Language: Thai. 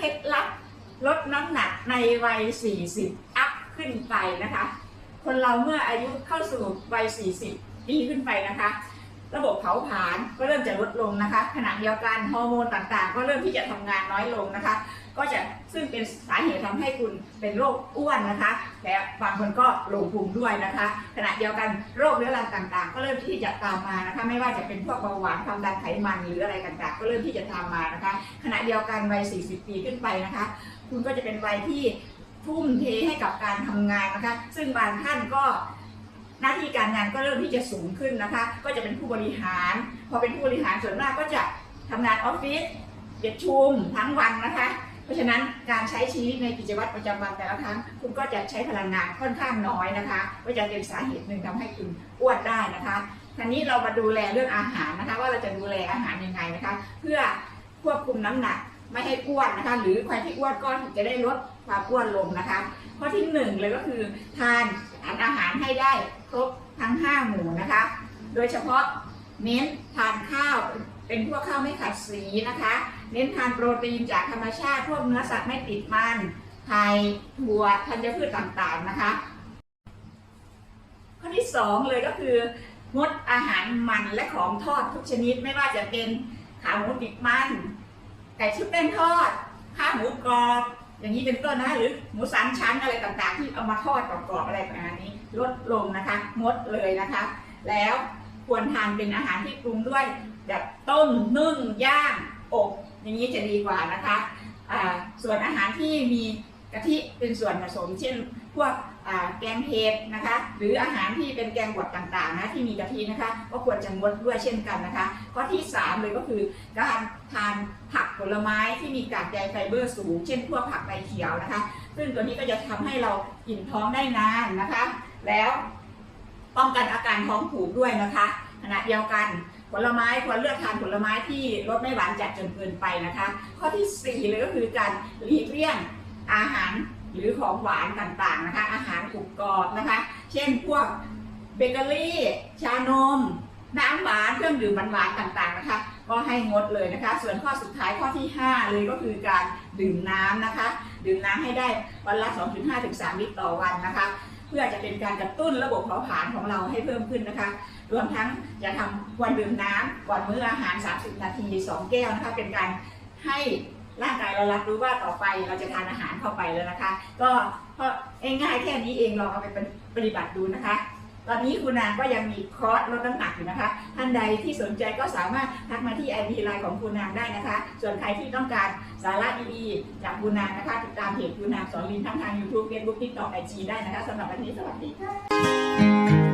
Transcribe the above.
เคล็ดลับลดน้ำหนักในวัย 40 อัพขึ้นไปนะคะ คนเราเมื่ออายุเข้าสู่วัย 40 ปีขึ้นไปนะคะ ระบบเผาผลาญก็เริ่มจะลดลงนะคะ ขณะเดียวกันฮอร์โมนต่างๆ ก็เริ่มที่จะทำงานน้อยลงนะคะ ก็จะ ซึ่งเป็นสาเหตุทำให้คุณเป็นโรคอ้วนนะคะและบางคนก็ลงพุงด้วยนะคะ ขณะเดียวกันโรคเรื้อรังต่างๆ ก็เริ่มที่จะตามมานะคะ ไม่ว่าจะเป็นพวกเบาหวานความดันไขมันหรืออะไรต่างๆ ก็เริ่มที่จะตามมานะคะ ขณะเดียวกันวัย 40 ปีขึ้นไปนะคะ คุณก็จะเป็นวัยที่ทุ่มเทให้กับการทำงานนะคะ ซึ่งบางท่านก็หน้าที่การงานก็เริ่มที่จะสูงขึ้นนะคะ ก็จะเป็นผู้บริหาร พอเป็นผู้บริหารส่วนมากก็จะทำงานออฟฟิศประชุมทั้งวันนะคะ ราะฉะนั้นการใช้ชีวิตในกิจวัตรประจำวันแต่ละครั้งคุณก็จะใช้พลังงานค่อนข้างน้อยนะคะก็จะเป็นสาเหตุหนึ่งทำให้คุณอ้วนได้นะคะทีนี้เรามาดูแลเรื่องอาหารนะคะ ว่าเราจะดูแลอาหารยังไงนะคะ เพื่อควบคุมน้ำหนักไม่ให้อ้วนนะคะหรือใครที่อ้วนก็จะได้ลดความอ้วนลงนะคะข้อที่หนึ่งเลยก็คือทานอาหารให้ได้ครบทั้งห้าหมู่นะคะ โดยเฉพาะเน้นทานข้าวเป็นพวกข้าวไม่ขัดสีนะคะ เน้นทานโปรตีนจากธรรมชาติพวกเนื้อสัตว์ไม่ติดมันไข่ถั่วธัญพืชต่างๆนะคะ ข้อที่สองเลยก็คืองดอาหารมันและของทอดทุกชนิดไม่ว่าจะเป็นขาหมูติดมันไก่ชุบแป้งทอดข้าวหมูกรอบอย่างนี้เป็นต้นนะหรือหมูสามชั้นอะไรต่างๆ ที่เอามาทอดกรอบๆอะไรประมาณนี้ลดลงนะคะงดเลยนะคะ แล้วควรทานเป็นอาหารที่ปรุงด้วยแบบต้มนึ่งย่าง อบอย่างนี้จะดีกว่านะคะส่วนอาหารที่มีกะทิเป็นส่วนผสม เช่นพวกแกงเผ็ดนะคะ หรืออาหารที่เป็นแกงบดต่างๆนะที่มีกะทินะคะ ก็ควรจะงดด้วยเช่นกันนะคะ ข้อที่สามเลยก็คือการทานผักผลไม้ที่มีกากใยไฟเบอร์สูง เช่นพวกผักใบเขียวนะคะ ซึ่งตัวนี้ก็จะทำให้เราอิ่มท้องได้นานนะคะ แล้วป้องกันอาการท้องผูกด้วยนะคะขณะเดียวกัน ผลไม้ควรเลือกทานผลไม้ที่รสไม่หวานจัดจนเกินไปนะคะ ข้อที่สี่เลยก็คือการหลีกเลี่ยงอาหารหรือของหวานต่างๆนะคะ อาหารกรุบกรอบนะคะ เช่นพวกเบเกอรี่ ชานม น้ำหวานเครื่องดื่มหวานๆต่างๆนะคะ ก็ให้งดเลยนะคะ ส่วนข้อสุดท้ายข้อที่ 5 เลยก็คือการดื่มน้ำนะคะ ดื่มน้ำให้ได้วันละ 2.5ถึง3ลิตรต่อวันนะคะ เพื่อจะเป็นการกระตุ้นระบบเผาผลาญของเราให้เพิ่มขึ้นนะคะ รวมทั้งจะทำวันดื่มน้ำก่อนมื้ออาหาร 30 นาที 2 แก้วนะคะ เป็นการให้ร่างกายเรารับรู้ว่าต่อไปเราจะทานอาหารเข้าไปแล้วนะคะ ก็เพราะง่ายๆแค่นี้เองลองเอาไปปฏิบัติดูนะคะ ตอนนี้คุณนางก็ยังมีคอร์สลดน้ำหนักอยู่นะคะ ท่านใดที่สนใจก็สามารถทักมาที่ ID ไลน์ของคุณนางได้นะคะ ส่วนใครที่ต้องการสาระดีๆจากคุณนางนะคะติดตามเพจคุณนางสอนลินทั้งทาง YouTube Facebook TikTok IG ได้นะคะสำหรับวันนี้สวัสดีค่ะ